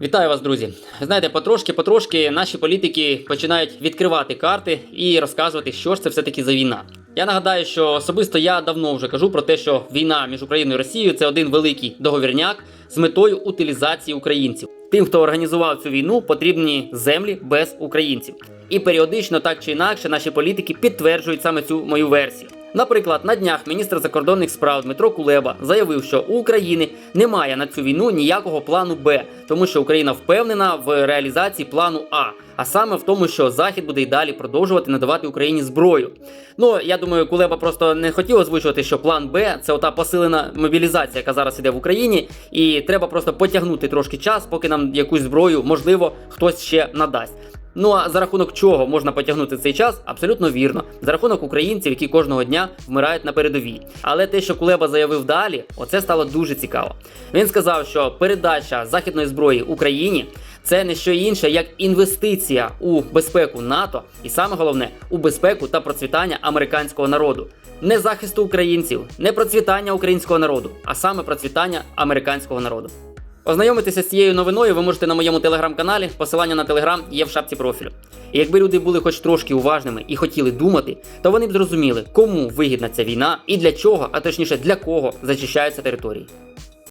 Вітаю вас, друзі. Знаєте, потрошки-потрошки наші політики починають відкривати карти і розказувати, що ж це все-таки за війна. Я нагадаю, що особисто я давно вже кажу про те, що війна між Україною і Росією це один великий договірняк з метою утилізації українців. Тим, хто організував цю війну, потрібні землі без українців. І періодично, так чи інакше, наші політики підтверджують саме цю мою версію. Наприклад, на днях міністр закордонних справ Дмитро Кулеба заявив, що у України немає на цю війну ніякого плану Б, тому що Україна впевнена в реалізації плану А, а саме в тому, що Захід буде й далі продовжувати надавати Україні зброю. Ну я думаю, Кулеба просто не хотів озвучувати, що план Б це ота посилена мобілізація, яка зараз іде в Україні, і треба просто потягнути трошки час, поки нам якусь зброю, можливо, хтось ще надасть. Ну а за рахунок чого можна потягнути цей час? Абсолютно вірно. За рахунок українців, які кожного дня вмирають на передовій. Але те, що Кулеба заявив далі, оце стало дуже цікаво. Він сказав, що передача західної зброї Україні це не що інше, як інвестиція у безпеку НАТО, і саме головне у безпеку та процвітання американського народу. Не захисту українців, не процвітання українського народу, а саме процвітання американського народу. Ознайомитися з цією новиною ви можете на моєму телеграм-каналі. Посилання на телеграм є в шапці профілю. І якби люди були хоч трошки уважними і хотіли думати, то вони б зрозуміли, кому вигідна ця війна і для чого, а точніше для кого зачищаються території.